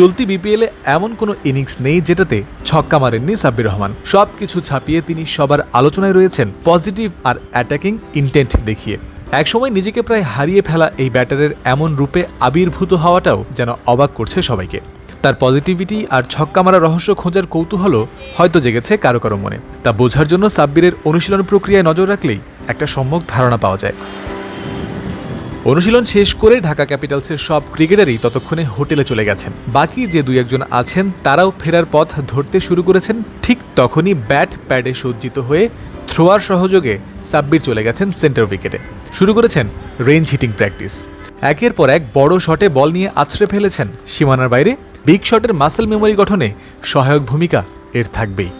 চলতি বিপিএলে এমন কোনো ইনিংস নেই যেটাতে ছক্কা মারেননি সাব্বির রহমান। সবকিছু ছাপিয়ে তিনি সবার আলোচনায় রয়েছেন পজিটিভ আর অ্যাটাকিং ইন্টেন্ট দেখিয়ে। একসময় নিজেকে প্রায় হারিয়ে ফেলা এই ব্যাটারের এমন রূপে আবির্ভূত হওয়াটাও যেন অবাক করছে সবাইকে। তার পজিটিভিটি আর ছক্কা মারা রহস্য খোঁজার কৌতূহল হয়তো জেগেছে কারও কারও মনে। তা বোঝার জন্য সাব্বিরের অনুশীলন প্রক্রিয়ায় নজর রাখলেই একটা সম্যক ধারণা পাওয়া যায়। অনুশীলন শেষ করে ঢাকা ক্যাপিটালসের সব ক্রিকেটারই ততক্ষণে হোটেলে চলে গেছেন। বাকি যে দুই একজন আছেন, তারাও ফেরার পথ ধরতে শুরু করেছেন। ঠিক তখনই ব্যাট প্যাডে সজ্জিত হয়ে থ্রোয়ার সহযোগে সাব্বির চলে গেছেন সেন্টার উইকেটে। শুরু করেছেন রেঞ্জ হিটিং প্র্যাকটিস। একের পর এক বড় শটে বল নিয়ে আছড়ে ফেলেছেন সীমানার বাইরে। বিগ শটের মাসেল মেমোরি গঠনে সহায়ক ভূমিকা এর থাকবেই।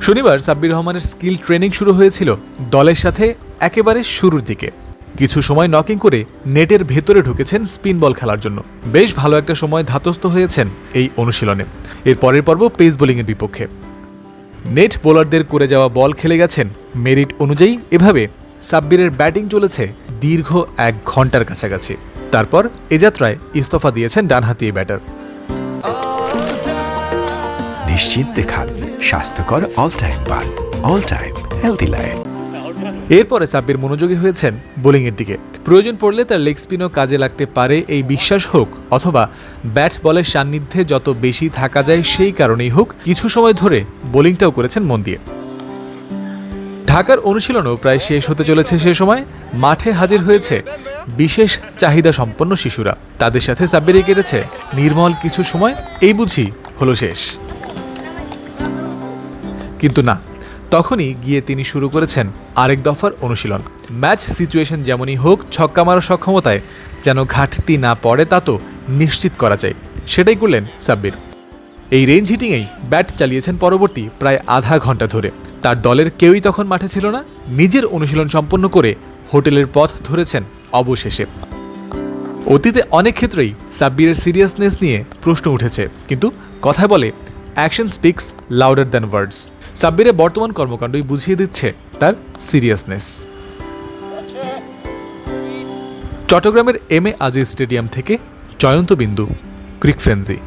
শনিবার সাব্বির রহমানের স্কিল ট্রেনিং শুরু হয়েছিল দলের সাথে একেবারে শুরুর দিকে। কিছু সময় নকিং করে নেটের ভেতরে ঢুকেছেন স্পিন বল খেলার জন্য। বেশ ভালো একটা সময় ধাতস্থ হয়েছেন এই অনুশীলনে। এর পরের পর্ব পেস বোলিংয়ের বিপক্ষে। নেট বোলারদের করে যাওয়া বল খেলে গেছেন। মেরিট অনুযায়ী এভাবে সাব্বিরের ব্যাটিং চলেছে দীর্ঘ এক ঘণ্টার কাছাকাছি। তারপর এ যাত্রায় ইস্তফা দিয়েছেন ডানহাতি ব্যাটার। নিশ্চিন্তে খান। স্বাস্থ্যকর অল টাইম পান অল টাইম হেলদি লাইফ এরপরে সাব্বির মনোযোগী হয়েছেন বোলিংয়ের দিকে। প্রয়োজন পড়লে তার লেগ স্পিনও কাজে লাগতে পারে, এই বিশ্বাস হোক, অথবা ব্যাট বলের সান্নিধ্যে যত বেশি থাকা যায় সেই কারণেই হোক, কিছু সময় ধরে বোলিংটাও করেছেন মন দিয়ে। ঢাকার অনুশীলনও প্রায় শেষ হতে চলেছে সে সময়। মাঠে হাজির হয়েছে বিশেষ চাহিদা সম্পন্ন শিশুরা। তাদের সাথে সাব্বিরে কেটেছে নির্মল কিছু সময়, এই বুঝি হলো শেষ। কিন্তু না তখনই গিয়ে তিনি শুরু করেছেন আরেক দফার অনুশীলন। ম্যাচ সিচুয়েশন যেমনই হোক, ছক্কা মারার সক্ষমতায় যেন ঘাটতি না পড়ে তা তো নিশ্চিত করা যায়, সেটাই করলেন সাব্বির। এই রেঞ্জ হিটিংয়েই ব্যাট চালিয়েছেন পরবর্তী প্রায় আধা ঘণ্টা ধরে। তার দলের কেউই তখন মাঠে ছিল না, নিজের অনুশীলন সম্পন্ন করে হোটেলের পথ ধরেছেন অবশেষে। অতীতে অনেক ক্ষেত্রেই সাব্বিরের সিরিয়াসনেস নিয়ে প্রশ্ন উঠেছে, কিন্তু কথায় বলে action speaks louder than words সাব্বিরের বর্তমান কর্মকাণ্ডই বুঝিয়ে দিচ্ছে তার সিরিয়াসনেস চট্টগ্রামের এম এ আজিজ স্টেডিয়াম থেকে জয়ন্ত বিন্দু ক্রিক ফ্রেন্সি